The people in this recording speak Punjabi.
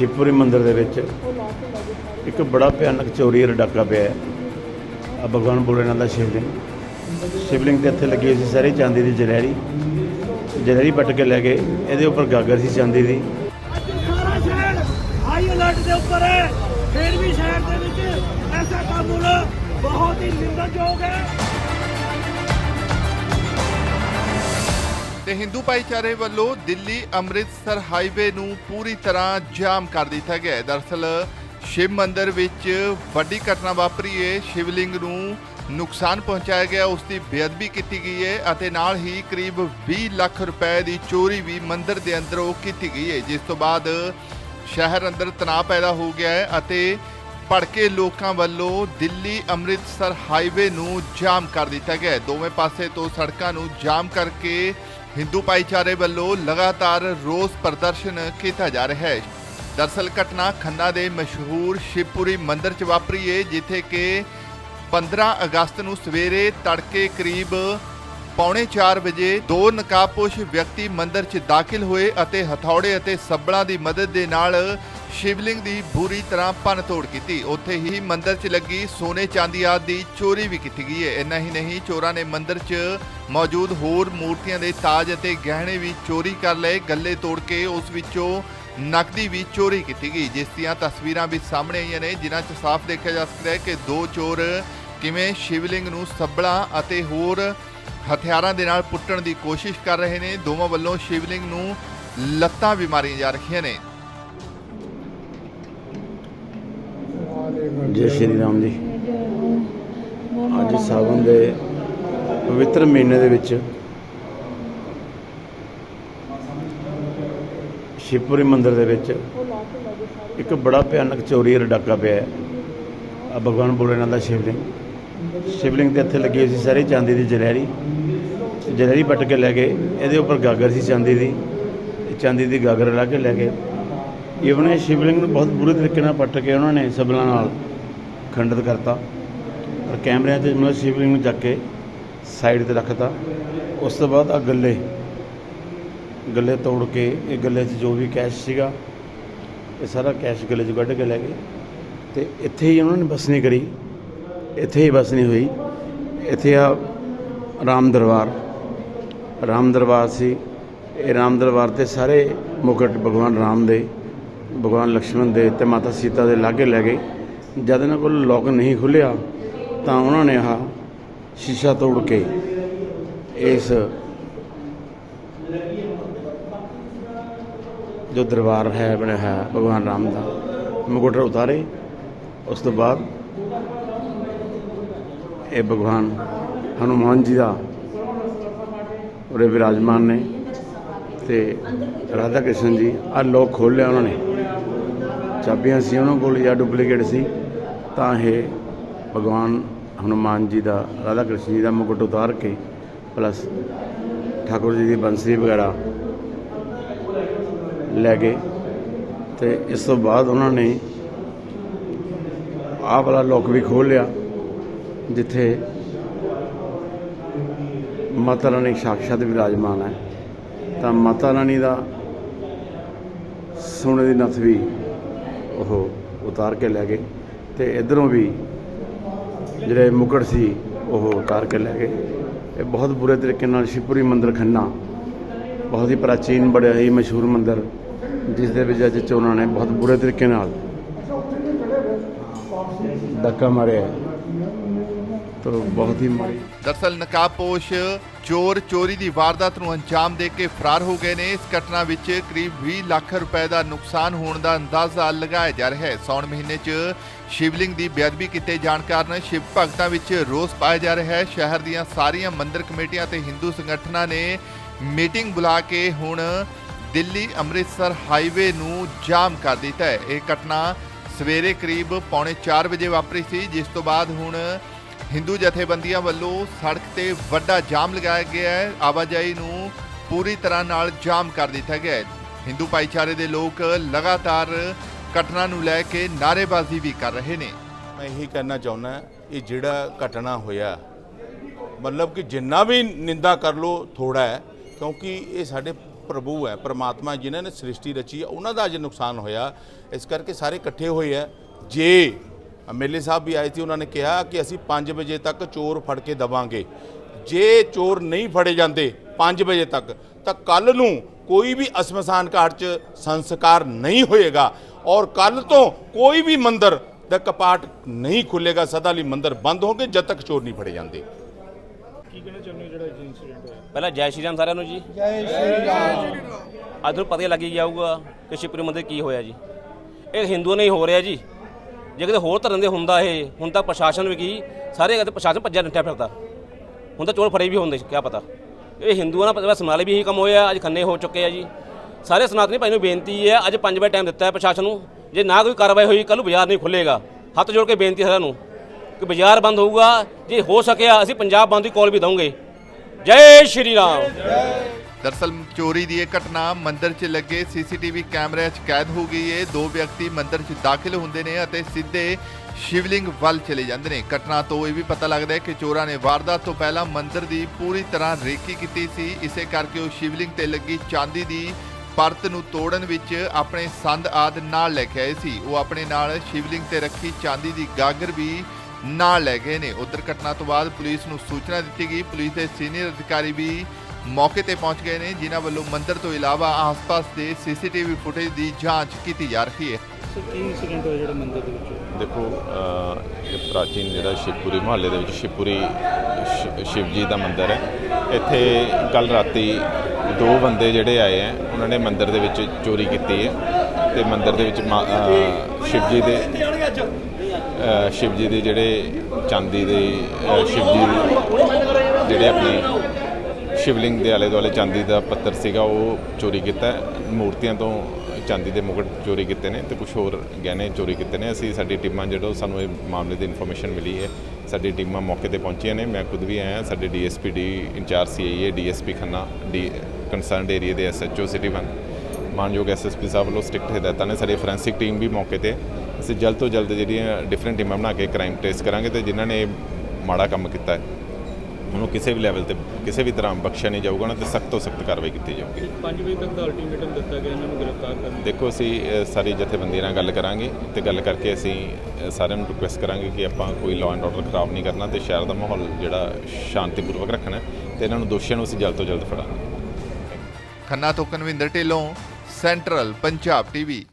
ਸ਼ਿਵਪੁਰੀ ਮੰਦਿਰ ਦੇ ਵਿੱਚ ਇੱਕ ਬੜਾ ਭਿਆਨਕ ਚੋਰੀ ਦਾ ਡਾਕਾ ਪਿਆ ਹੈ। ਆ ਭਗਵਾਨ ਭੋਲੇਨਾਥ ਦਾ ਸ਼ਿਵਲਿੰਗ। ਸ਼ਿਵਲਿੰਗ ਦੇ ਇੱਥੇ ਲੱਗੀ ਹੋਈ ਸੀ ਸਾਰੀ ਚਾਂਦੀ ਦੀ ਜਲੈਰੀ ਜਲੈਰੀ ਪੱਟ ਕੇ ਲੈ ਗਏ। ਇਹਦੇ ਉੱਪਰ ਗਾਗਰ ਸੀ ਚਾਂਦੀ ਦੀ। ਸਾਰਾ ਸ਼ਹਿਰ ਹਾਈ ਅਲਰਟ ਦੇ ਉੱਪਰ ਹੈ। ਫਿਰ ਵੀ ਸ਼ਹਿਰ ਦੇ ਵਿੱਚ ਐਸਾ ਕੰਮ ਹੋਣਾ ਬਹੁਤ ਹੀ ਨਿੰਦਣਯੋਗ ਹੈ। ਤੇ ਹਿੰਦੂ ਭਾਈਚਾਰੇ ਵੱਲੋਂ ਦਿੱਲੀ ਅੰਮ੍ਰਿਤਸਰ ਹਾਈਵੇ ਨੂੰ ਪੂਰੀ ਤਰ੍ਹਾਂ ਜਾਮ ਕਰ ਦਿੱਤਾ ਗਿਆ ਹੈ। ਦਰਅਸਲ, ਸ਼ਿਵ ਮੰਦਿਰ ਵਿੱਚ ਵੱਡੀ ਘਟਨਾ ਵਾਪਰੀ ਹੈ। ਸ਼ਿਵਲਿੰਗ ਨੂੰ ਨੁਕਸਾਨ ਪਹੁੰਚਾਇਆ ਗਿਆ। ਉਸ ਦੀ ਬੇਅਦਬੀ ਕੀਤੀ ਗਈ ਹੈ ਅਤੇ ਨਾਲ ਹੀ ਕਰੀਬ 20 ਲੱਖ ਰੁਪਏ ਦੀ ਚੋਰੀ ਵੀ ਮੰਦਿਰ ਦੇ ਅੰਦਰੋਂ ਕੀਤੀ ਗਈ ਹੈ। ਜਿਸ ਤੋਂ ਬਾਅਦ ਸ਼ਹਿਰ ਅੰਦਰ ਤਣਾਅ ਪੈਦਾ ਹੋ ਗਿਆ ਹੈ ਅਤੇ ਭੜਕੇ ਲੋਕਾਂ ਵੱਲੋਂ ਦਿੱਲੀ ਅੰਮ੍ਰਿਤਸਰ ਹਾਈਵੇ ਨੂੰ ਜਾਮ ਕਰ ਦਿੱਤਾ ਗਿਆ ਹੈ। ਦੋਵੇਂ ਪਾਸੇ ਤੋਂ ਸੜਕਾਂ ਨੂੰ ਜਾਮ ਕਰਕੇ ਹਿੰਦੂ ਭਾਈਚਾਰੇ ਵੱਲੋਂ ਲਗਾਤਾਰ ਰੋਸ ਪ੍ਰਦਰਸ਼ਨ ਕੀਤਾ ਜਾ ਰਿਹਾ ਹੈ। ਦਰਸਲ ਘਟਨਾ ਖੰਨਾ ਦੇ ਮਸ਼ਹੂਰ ਸ਼ਿਵਪੁਰੀ ਮੰਦਿਰ 'ਚ ਵਾਪਰੀ ਏ, ਜਿੱਥੇ ਕਿ 15 ਅਗਸਤ ਨੂੰ ਸਵੇਰੇ ਤੜਕੇ ਕਰੀਬ ਪੌਣੇ 4 ਵਜੇ ਦੋ ਨਕਾਬਪੋਸ਼ ਵਿਅਕਤੀ ਮੰਦਿਰ 'ਚ ਦਾਖਲ ਹੋਏ ਅਤੇ ਹਥੌੜੇ ਅਤੇ ਸੱਬਲਾਂ ਦੀ ਮਦਦ ਦੇ ਨਾਲ ਸ਼ਿਵਲਿੰਗ ਦੀ ਬੁਰੀ ਤਰ੍ਹਾਂ ਭੰਨ ਤੋੜ ਕੀਤੀ। ਉੱਥੇ ਹੀ ਮੰਦਰ 'ਚ ਲੱਗੀ ਸੋਨੇ ਚਾਂਦੀ ਆਦਿ ਦੀ ਚੋਰੀ ਵੀ ਕੀਤੀ ਗਈ ਹੈ। ਇੰਨਾ ਹੀ ਨਹੀਂ, ਚੋਰਾਂ ਨੇ ਮੰਦਰ 'ਚ ਮੌਜੂਦ ਹੋਰ ਮੂਰਤੀਆਂ ਦੇ ਤਾਜ ਅਤੇ ਗਹਿਣੇ ਵੀ ਚੋਰੀ ਕਰ ਲਏ। ਗੱਲੇ ਤੋੜ ਕੇ ਉਸ ਵਿੱਚੋਂ ਨਕਦੀ ਵੀ ਚੋਰੀ ਕੀਤੀ ਗਈ। ਜਿਸ ਦੀਆਂ ਤਸਵੀਰਾਂ ਵੀ ਸਾਹਮਣੇ ਆਈਆਂ ਨੇ, ਜਿਨ੍ਹਾਂ 'ਚ ਸਾਫ਼ ਦੇਖਿਆ ਜਾ ਸਕਦਾ ਹੈ ਕਿ ਦੋ ਚੋਰ ਕਿਵੇਂ ਸ਼ਿਵਲਿੰਗ ਨੂੰ ਸੱਬਲਾਂ ਅਤੇ ਹੋਰ ਹਥਿਆਰਾਂ ਦੇ ਨਾਲ ਪੁੱਟਣ ਦੀ ਕੋਸ਼ਿਸ਼ ਕਰ ਰਹੇ ਨੇ। ਦੋਵਾਂ ਵੱਲੋਂ ਸ਼ਿਵਲਿੰਗ ਨੂੰ ਲੱਤਾਂ ਵੀ ਮਾਰੀਆਂ ਜਾ ਰਹੀਆਂ ਨੇ। ਜੈ ਸ਼੍ਰੀ ਰਾਮ ਜੀ। ਅੱਜ ਸਾਵਨ ਦੇ ਪਵਿੱਤਰ ਮਹੀਨੇ ਦੇ ਵਿੱਚ ਸ਼ਿਵਪੁਰੀ ਮੰਦਿਰ ਦੇ ਵਿੱਚ ਇੱਕ ਬੜਾ ਭਿਆਨਕ ਚੋਰੀ ਦਾ ਡਾਕਾ ਪਿਆ ਹੈ। ਆ ਭਗਵਾਨ ਭੋਲੇਨਾਥ ਦਾ ਸ਼ਿਵਲਿੰਗ। ਸ਼ਿਵਲਿੰਗ ਤੇ ਇੱਥੇ ਲੱਗੀ ਹੋਈ ਸੀ ਸਾਰੀ ਚਾਂਦੀ ਦੀ ਜਲੈਰੀ ਜਲੈਰੀ ਪੱਟ ਕੇ ਲੈ ਗਏ। ਇਹਦੇ ਉੱਪਰ ਗਾਗਰ ਸੀ ਚਾਂਦੀ ਦੀ। ਇਹ ਚਾਂਦੀ ਦੀ ਗਾਗਰ ਲਾ ਕੇ ਲੈ ਗਏ। ਇਵਨ ਇਹ ਸ਼ਿਵਲਿੰਗ ਨੂੰ ਬਹੁਤ ਬੁਰੇ ਤਰੀਕੇ ਨਾਲ ਪੱਟ ਕੇ ਉਹਨਾਂ ਨੇ ਸਬਲਾਂ ਨਾਲ ਖੰਡਿਤ ਕਰਤਾ ਔਰ ਕੈਮਰਿਆਂ 'ਚ ਮਤਲਬ ਸ਼ਿਵਲਿੰਗ ਨੂੰ ਚੱਕ ਕੇ ਸਾਈਡ ਤੇ ਰੱਖਤਾ। ਉਸ ਤੋਂ ਬਾਅਦ ਆ ਗੱਲੇ ਗੱਲੇ ਤੋੜ ਕੇ, ਇਹ ਗੱਲੇ 'ਚ ਜੋ ਵੀ ਕੈਸ਼ ਸੀਗਾ, ਇਹ ਸਾਰਾ ਕੈਸ਼ ਗੱਲੇ 'ਚ ਕੱਢ ਕੇ ਲੈ ਗਏ। ਤੇ ਇੱਥੇ ਹੀ ਉਹਨਾਂ ਨੇ ਬਸ ਕਰੀ। ਇੱਥੇ ਹੀ ਬਸ ਹੋਈ। ਇੱਥੇ ਆ ਰਾਮ ਦਰਬਾਰ। ਰਾਮ ਦਰਬਾਰ ਸੀ। ਇਹ ਰਾਮ ਦਰਬਾਰ ਤੇ ਸਾਰੇ ਮੁਕਟ ਭਗਵਾਨ ਰਾਮ ਦੇ, ਭਗਵਾਨ ਲਕਸ਼ਮਣ ਦੇ ਤੇ ਮਾਤਾ ਸੀਤਾ ਦੇ ਲਾਗੇ ਲੈ ਗਏ। ਜਦ ਇਹਨਾਂ ਕੋਲ ਲੋਕ ਨਹੀਂ ਖੁੱਲਿਆ, ਤਾਂ ਉਹਨਾਂ ਨੇ ਆਹ ਸ਼ੀਸ਼ਾ ਤੋੜ ਕੇ ਇਸ ਜੋ ਦਰਬਾਰ ਹੈ, ਬਣਿਆ ਹੈ, ਭਗਵਾਨ ਰਾਮ ਦਾ ਮੁਕਟ ਉਤਾਰੇ। ਉਸ ਤੋਂ ਬਾਅਦ ਇਹ ਭਗਵਾਨ ਹਨੂਮਾਨ ਜੀ ਦਾ ਉਰੇ ਵਿਰਾਜਮਾਨ ਨੇ ਤੇ ਰਾਧਾ ਕ੍ਰਿਸ਼ਨ ਜੀ ਆ ਲੋਕ ਖੋਲ੍ਹ ਲਿਆ ਉਹਨਾਂ ਨੇ। ਚਾਬੀਆਂ ਸੀ ਉਹਨਾਂ ਕੋਲ ਜਾਂ ਡੁਪਲੀਕੇਟ ਸੀ। ਤਾਂ ਇਹ ਭਗਵਾਨ ਹਨੂਮਾਨ ਜੀ ਦਾ, ਰਾਧਾ ਕ੍ਰਿਸ਼ਨ ਜੀ ਦਾ ਮੁਕਟ ਉਤਾਰ ਕੇ, ਪਲੱਸ ਠਾਕੁਰ ਜੀ ਦੀ ਬੰਸਰੀ ਵਗੈਰਾ ਲੈ ਗਏ ਤੇ ਇਸ ਤੋਂ ਬਾਅਦ ਉਹਨਾਂ ਨੇ ਆਹ ਵਾਲਾ ਲੋਕ ਵੀ ਖੋਲ੍ਹ ਲਿਆ, ਜਿੱਥੇ ਮਾਤਾ ਰਾਣੀ ਸਾਕਸ਼ਾਤ ਵਿਰਾਜਮਾਨ ਹੈ। ਤਾਂ ਮਾਤਾ ਰਾਣੀ ਦਾ ਸੋਨੇ ਦੀ ਨਥ ਵੀ ਉਹ ਉਤਾਰ ਕੇ ਲੈ ਗਏ। ਤੇ ਇਧਰੋਂ ਵੀ ਜਿਹੜੇ ਮੁਕੜ ਸੀ, ਉਹ ਉਤਾਰ ਕੇ ਲੈ ਗਏ। ਇਹ ਬਹੁਤ ਬੁਰੇ ਤਰੀਕੇ ਨਾਲ ਸ਼ਿਵਪੁਰੀ ਮੰਦਿਰ ਖੰਨਾ, ਬਹੁਤ ਹੀ ਪ੍ਰਾਚੀਨ, ਬੜਿਆ ਹੀ ਮਸ਼ਹੂਰ ਮੰਦਿਰ, ਜਿਸ ਦੇ ਵਿੱਚ ਅੱਜ ਉਹਨਾਂ ਨੇ ਬਹੁਤ ਬੁਰੇ ਤਰੀਕੇ ਨਾਲ ਧੱਕਾ ਮਾਰਿਆ। ਹੈ। ਤਾਂ ਬਹੁਤ ਹੀ ਮਾੜੀ। ਦਰਸਲ ਨਕਾਬਪੋਸ਼ ਚੋਰ ਚੋਰੀ ਦੀ ਵਾਰਦਾਤ ਨੂੰ ਅੰਜਾਮ ਦੇ ਕੇ ਫਰਾਰ ਹੋ ਗਏ ਨੇ। ਇਸ ਘਟਨਾ ਵਿੱਚ ਕਰੀਬ 20 ਲੱਖ ਰੁਪਏ ਦਾ ਨੁਕਸਾਨ ਹੋਣ ਦਾ ਅੰਦਾਜ਼ਾ ਲਗਾਇਆ ਜਾ ਰਿਹਾ ਹੈ। ਸੌਣ ਮਹੀਨੇ 'ਚ ਸ਼ਿਵਲਿੰਗ ਦੀ ਬੇਅਦਬੀ ਕੀਤੇ ਜਾਣ ਕਾਰਨ ਸ਼ਿਵ ਭਗਤਾਂ ਵਿੱਚ ਰੋਸ ਪਾਇਆ ਜਾ ਰਿਹਾ ਹੈ। ਸ਼ਹਿਰ ਦੀਆਂ ਸਾਰੀਆਂ ਮੰਦਿਰ ਕਮੇਟੀਆਂ ਤੇ ਹਿੰਦੂ ਸੰਗਠਨਾਂ ਨੇ ਮੀਟਿੰਗ ਬੁਲਾ ਕੇ ਹੁਣ ਦਿੱਲੀ ਅੰਮ੍ਰਿਤਸਰ ਹਾਈਵੇ ਨੂੰ ਜਾਮ ਕਰ ਦਿੱਤਾ ਹੈ। ਇਹ ਘਟਨਾ ਸਵੇਰੇ ਕਰੀਬ ਪੌਣੇ 4 ਵਜੇ ਵਾਪਰੀ ਸੀ, ਜਿਸ ਤੋਂ ਬਾਅਦ ਹੁਣ ਹਿੰਦੂ ਜਥੇਬੰਦੀਆਂ ਵੱਲੋਂ ਸੜਕ ਤੇ ਵੱਡਾ ਜਾਮ ਲਗਾਇਆ ਗਿਆ ਹੈ। ਆਵਾਜਾਈ ਨੂੰ ਪੂਰੀ ਤਰ੍ਹਾਂ ਨਾਲ ਜਾਮ ਕਰ ਦਿੱਤਾ ਗਿਆ ਹੈ। ਹਿੰਦੂ ਭਾਈਚਾਰੇ ਦੇ ਲੋਕ ਲਗਾਤਾਰ ਘਟਨਾ ਨੂੰ ਲੈ ਕੇ ਨਾਅਰੇਬਾਜ਼ੀ ਵੀ ਕਰ ਰਹੇ ਨੇ। ਮੈਂ ਇਹੀ ਕਹਿਣਾ ਚਾਹੁੰਦਾ ਇਹ ਜਿਹੜਾ ਘਟਨਾ ਹੋਇਆ, ਮਤਲਬ ਕਿ ਜਿੰਨਾ ਵੀ ਨਿੰਦਾ ਕਰ ਲੋ ਥੋੜਾ ਹੈ, ਕਿਉਂਕਿ ਇਹ ਸਾਡੇ ਪ੍ਰਭੂ ਹੈ, ਪ੍ਰਮਾਤਮਾ ਜਿਨ੍ਹਾਂ ਨੇ ਸ੍ਰਿਸ਼ਟੀ ਰਚੀ ਹੈ, ਉਹਨਾਂ ਦਾ ਅੱਜ ਨੁਕਸਾਨ ਹੋਇਆ। ਇਸ ਕਰਕੇ ਸਾਰੇ ਇਕੱਠੇ ਹੋਏ ਆ ਜੇ ਐਮਐਲਏ ਸਾਹਿਬ ਵੀ ਆਏ ਸੀ ਉਹਨਾਂ ਨੇ ਕਿਹਾ ਕਿ ਅਸੀਂ 5 ਵਜੇ ਤੱਕ ਚੋਰ ਫੜ ਕੇ ਦਵਾਂਗੇ। ਜੇ ਚੋਰ ਨਹੀਂ ਫੜੇ ਜਾਂਦੇ 5 ਵਜੇ ਤੱਕ ਤਾਂ ਕੱਲ ਨੂੰ ਕੋਈ ਵੀ ਅਸਮਸਾਨ ਘਾਟ 'ਚ ਸੰਸਕਾਰ ਨਹੀਂ ਹੋਏਗਾ ਔਰ ਕੱਲ ਤੋਂ ਕੋਈ ਵੀ ਮੰਦਰ ਦਾ ਕਪਾਟ ਨਹੀਂ ਖੁੱਲੇਗਾ ਸਦਾ ਲਈ ਮੰਦਰ ਬੰਦ ਹੋਣਗੇ ਜਦ ਤੱਕ ਚੋਰ ਨਹੀਂ ਫੜੇ ਜਾਂਦੇ। ਪਹਿਲਾਂ ਜੈ ਸ਼੍ਰੀ ਰਾਮ ਸਾਰਿਆਂ ਨੂੰ ਜੀ। ਜੈ ਸ਼੍ਰੀ ਰਾਮ। ਅੱਜ ਨੂੰ ਪਤਾ ਹੀ ਲੱਗ ਹੀ ਜਾਊਗਾ ਕਿ ਸ਼ਿਵਪੁਰੀ ਮੰਦਿਰ ਕੀ ਹੋਇਆ ਜੀ। ਇਹ ਹਿੰਦੂਆਂ ਨੇ ਹੀ ਹੋ ਰਿਹਾ ਜੀ। ਜੇ ਕਿਤੇ ਹੋਰ ਧਰਮ ਦੇ ਹੁੰਦਾ ਇਹ, ਹੁਣ ਤਾਂ ਪ੍ਰਸ਼ਾਸਨ ਵੀ ਕੀ, ਸਾਰੇ ਕਿਤੇ ਪ੍ਰਸ਼ਾਸਨ ਭੱਜਿਆ ਨੱਠਿਆ ਫਿਰਦਾ। ਹੁਣ ਤਾਂ ਚੋਰ ਫੜੇ ਵੀ ਹੁੰਦੇ, ਕਿਆ ਪਤਾ। ਇਹ ਹਿੰਦੂਆਂ ਨਾਲ ਪਤਾ ਵੀ ਇਹੀ ਕੰਮ ਹੋਇਆ, ਅੱਜ ਖੰਨੇ ਹੋ ਚੁੱਕੇ ਆ ਜੀ। ਸਾਰੇ ਸਨਾਤਨੀ ਭਾਈ ਨੂੰ ਬੇਨਤੀ ਹੈ, ਅੱਜ 5 ਵਜੇ ਟਾਈਮ ਦਿੱਤਾ ਹੈ ਪ੍ਰਸ਼ਾਸਨ ਨੂੰ, ਜੇ ਨਾ ਕੋਈ ਕਾਰਵਾਈ ਹੋਈ ਕੱਲ ਨੂੰ ਬਾਜ਼ਾਰ ਨਹੀਂ ਖੁੱਲੇਗਾ ਹੱਥ ਜੋੜ ਕੇ ਬੇਨਤੀ ਹੈ ਸਾਰਿਆਂ ਨੂੰ ਕਿ ਬਾਜ਼ਾਰ ਬੰਦ ਹੋਊਗਾ, ਜੇ ਹੋ ਸਕਿਆ ਅਸੀਂ ਪੰਜਾਬ ਬੰਦ ਦੀ ਕਾਲ ਵੀ ਦਵਾਂਗੇ ਜੈ ਸ਼੍ਰੀ ਰਾਮ। ਦਰਸਲ ਚੋਰੀ ਦੀ ਇਹ ਘਟਨਾ ਮੰਦਰ 'ਚ ਲੱਗੇ ਸੀਸੀਟੀਵੀ ਕੈਮਰਿਆਂ 'ਚ ਕੈਦ ਹੋ ਗਈ ਹੈ ਦੋ ਵਿਅਕਤੀ ਮੰਦਰ 'ਚ ਦਾਖਲ ਹੁੰਦੇ ਨੇ ਅਤੇ ਸਿੱਧੇ ਸ਼ਿਵਲਿੰਗ ਵੱਲ ਚਲੇ ਜਾਂਦੇ ਨੇ। ਘਟਨਾ ਤੋਂ ਇਹ ਵੀ ਪਤਾ ਲੱਗਦਾ ਹੈ ਕਿ ਚੋਰਾਂ ਨੇ ਵਾਰਦਾਤ ਤੋਂ ਪਹਿਲਾਂ ਮੰਦਰ ਦੀ ਪੂਰੀ ਤਰ੍ਹਾਂ ਰੇਕੀ ਕੀਤੀ ਸੀ। ਇਸੇ ਕਰਕੇ ਉਹ ਸ਼ਿਵਲਿੰਗ ਤੇ ਲੱਗੀ ਚਾਂਦੀ ਦੀ ਪਰਤ ਨੂੰ ਤੋੜਨ ਵਿੱਚ ਆਪਣੇ ਸੰਦ ਆਦ ਨਾਲ ਲੈ ਕੇ ਆਏ ਸੀ। ਉਹ ਆਪਣੇ ਨਾਲ ਸ਼ਿਵਲਿੰਗ ਤੇ ਰੱਖੀ ਚਾਂਦੀ ਦੀ ਗਾਗਰ ਵੀ ਨਾਲ ਲੈ ਗਏ ਨੇ। ਉਧਰ ਘਟਨਾ ਤੋਂ ਬਾਅਦ ਪੁਲਿਸ ਨੂੰ ਸੂਚਨਾ ਦਿੱਤੀ ਗਈ। ਪੁਲਿਸ ਦੇ ਸੀਨੀਅਰ ਅਧਿਕਾਰੀ ਵੀ ਮੌਕੇ ਤੇ ਪਹੁੰਚ ਗਏ ਨੇ ਜਿਨ੍ਹਾਂ ਵੱਲੋਂ ਮੰਦਿਰ ਤੋਂ ਇਲਾਵਾ ਆਸ-ਪਾਸ ਦੇ ਸੀਸੀਟੀਵੀ ਫੁਟੇਜ ਦੀ ਜਾਂਚ ਕੀਤੀ ਜਾ ਰਹੀ ਹੈ। ਦੇਖੋ ਅ, ਇਹ ਪ੍ਰਾਚੀਨ ਜਿਹੜਾ ਸ਼ਿਵਪੁਰੀ ਮੁਹੱਲੇ ਦੇ ਵਿੱਚ ਸ਼ਿਵਪੁਰੀ ਸ਼ਿ- ਸ਼ਿਵ ਜੀ ਦਾ ਮੰਦਿਰ ਹੈ। ਇੱਥੇ ਕੱਲ ਰਾਤੀ ਦੋ ਬੰਦੇ ਜਿਹੜੇ ਆਏ ਹੈ ਉਹਨਾਂ ਨੇ ਮੰਦਿਰ ਦੇ ਵਿੱਚ ਚੋਰੀ ਕੀਤੀ ਹੈ ਤੇ ਮੰਦਿਰ ਦੇ ਵਿੱਚ ਮਾ- ਸ਼ਿਵ ਜੀ ਦੇ ਅ, ਸ਼ਿਵ ਜੀ ਦੇ ਜਿਹੜੇ ਚਾਂਦੀ ਦੇ ਅ, ਸ਼ਿਵ ਜੀ ਦੇ ਜਿਹੜੇ ਆਪਣੇ ਸ਼ਿਵਲਿੰਗ ਦੇ ਆਲੇ ਦੁਆਲੇ ਚਾਂਦੀ ਦਾ ਪੱਤਰ ਸੀਗਾ, ਉਹ ਚੋਰੀ ਕੀਤਾ। ਮੂਰਤੀਆਂ ਤੋਂ ਚਾਂਦੀ ਦੇ ਮੁਕਟ ਚੋਰੀ ਕੀਤੇ ਨੇ ਤੇ ਕੁਝ ਹੋਰ ਗਹਿਣੇ ਚੋਰੀ ਕੀਤੇ ਨੇ। ਅਸੀਂ, ਸਾਡੀ ਟੀਮਾਂ ਜਿਹੜੋ, ਸਾਨੂੰ ਇਹ ਮਾਮਲੇ ਦੀ ਇਨਫੋਰਮੇਸ਼ਨ ਮਿਲੀ ਹੈ। ਸਾਡੀ ਟੀਮਾਂ ਮੌਕੇ ਤੇ ਪਹੁੰਚੀਆਂ ਨੇ। ਮੈਂ ਖੁਦ ਵੀ ਆਇਆ ਸਾਡੇ DSP the incharge CIA DSP Khanna, the concerned area ਦੇ ਐਸਐਚਓ ਸਿਟੀ ਵਨ ਮਾਨਯੋਗ ਐਸਐਸਪੀ ਸਾਹਿਬ ਵੱਲੋਂ ਸਟ੍ਰਿਕਟ ਹਦਾਇਤਾਂ ਨੇ। ਸਾਡੀ ਫੋਰੈਂਸਿਕ ਟੀਮ ਵੀ ਮੌਕੇ ਤੇ। ਅਸੀਂ ਜਲਦ ਤੋਂ ਜਲਦ ਜਿਹੜੀਆਂ ਡਿਫਰੈਂਟ ਟੀਮਾਂ ਬਣਾ ਕੇ ਕ੍ਰਾਈਮ ਟ੍ਰੇਸ ਕਰਾਂਗੇ ਤੇ ਜਿਨ੍ਹਾਂ ਨੇ ਮਾੜਾ ਕੰਮ ਕੀਤਾ ਹੈ। ਉਹਨੂੰ ਕਿਸੇ ਵੀ ਲੈਵਲ ਤੇ ਕਿਸੇ ਵੀ ਤਰ੍ਹਾਂ ਬਖਸ਼ਿਆ ਨਹੀਂ ਜਾਊਗਾ ਨਾ ਤੇ ਸਖਤ ਤੋਂ ਸਖਤ ਕਾਰਵਾਈ ਕੀਤੀ ਜਾਊਗੀ। 5 ਵਜੇ ਤੱਕ ਦਾ ਅਲਟੀਮੇਟਮ ਦਿੱਤਾ ਗਿਆ ਇਹਨਾਂ ਨੂੰ ਗ੍ਰਿਫਤਾਰ ਕਰਨ ਦੇਖੋ ਅਸੀਂ ਸਾਰੀ ਜਥੇਬੰਦੀ ਨਾਲ ਗੱਲ ਕਰਾਂਗੇ ਤੇ ਗੱਲ ਕਰਕੇ ਅਸੀਂ ਸਾਰਿਆਂ ਨੂੰ ਰਿਕੁਐਸਟ ਕਰਾਂਗੇ ਕਿ ਆਪਾਂ ਕੋਈ ਲਾਅ ਐਂਡ ਆਰਡਰ ਖਰਾਬ ਨਹੀਂ ਕਰਨਾ ਤੇ ਸ਼ਹਿਰ ਦਾ ਮਾਹੌਲ ਜਿਹੜਾ ਸ਼ਾਂਤੀਪੂਰਵਕ ਰੱਖਣਾ ਹੈ ਤੇ ਇਹਨਾਂ ਨੂੰ ਦੋਸ਼ੀਆਂ ਨੂੰ ਅਸੀਂ ਜਲਦ ਤੋਂ ਜਲਦ ਫੜਾਂਗੇ। ਖੰਨਾ ਤੋਂ ਕਨਵਿੰਦਰ ਢਿੱਲੋਂ ਸੈਂਟਰਲ ਪੰਜਾਬ ਟੀਵੀ